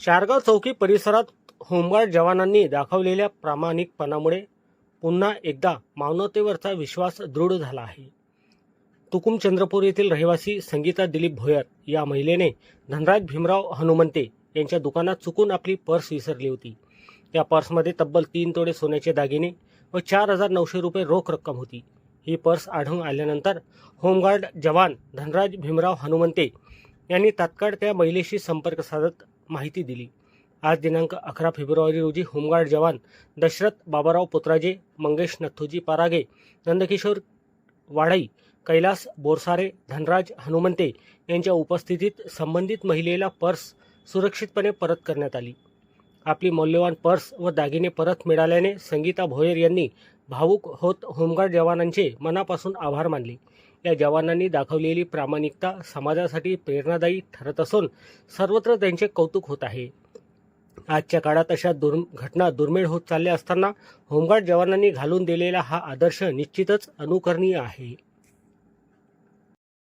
चारगाव चौकी परिसरात होमगार्ड जवानांनी दाखवलेल्या प्रामाणिकपणामुळे पुन्हा एकदा मानवतेवरचा विश्वास दृढ झाला आहे. तुकुम चंद्रपूर येथील रहिवासी संगीता दिलीप भोयर या महिलेने धनराज भीमराव हनुमंते यांच्या दुकानात चुकून आपली पर्स विसरली होती. या पर्समध्ये तब्बल तीन तोडे सोन्याचे दागिने व चार हजार नऊशे रुपये रोख रक्कम होती. ही पर्स आढळून आल्यानंतर होमगार्ड जवान धनराज भीमराव हनुमंते यांनी तात्काळ त्या महिलेशी संपर्क साधत माहिती दिली. आज दिनांक अकरा फेब्रुवारी रोजी होमगार्ड जवान दशरथ बाबाराव पुत्राजे मंगेश नथुजी पारागे नंदकिशोर वाडाई कैलास बोरसारे धनराज हनुमंते यांच्या उपस्थितीत संबंधित महिलेला पर्स सुरक्षितपणे परत करण्यात आली. आपली मौल्यवान पर्स व दागिने परत मिळाल्याने संगीता भोयर यांनी भावूक होत होमगार्ड जवानांचे मनापासून आभार मानले. या जवानांनी दाखवलेली प्रामाणिकता समाजासाठी प्रेरणादायी ठरत असून सर्वत्र त्यांचे कौतुक होत आहे. आजच्या काळात अशा दुर् घटना दुर्मिळ होत चालल्या असताना होमगार्ड जवानांनी घालून दिलेला हा आदर्श निश्चितच अनुकरणीय आहे.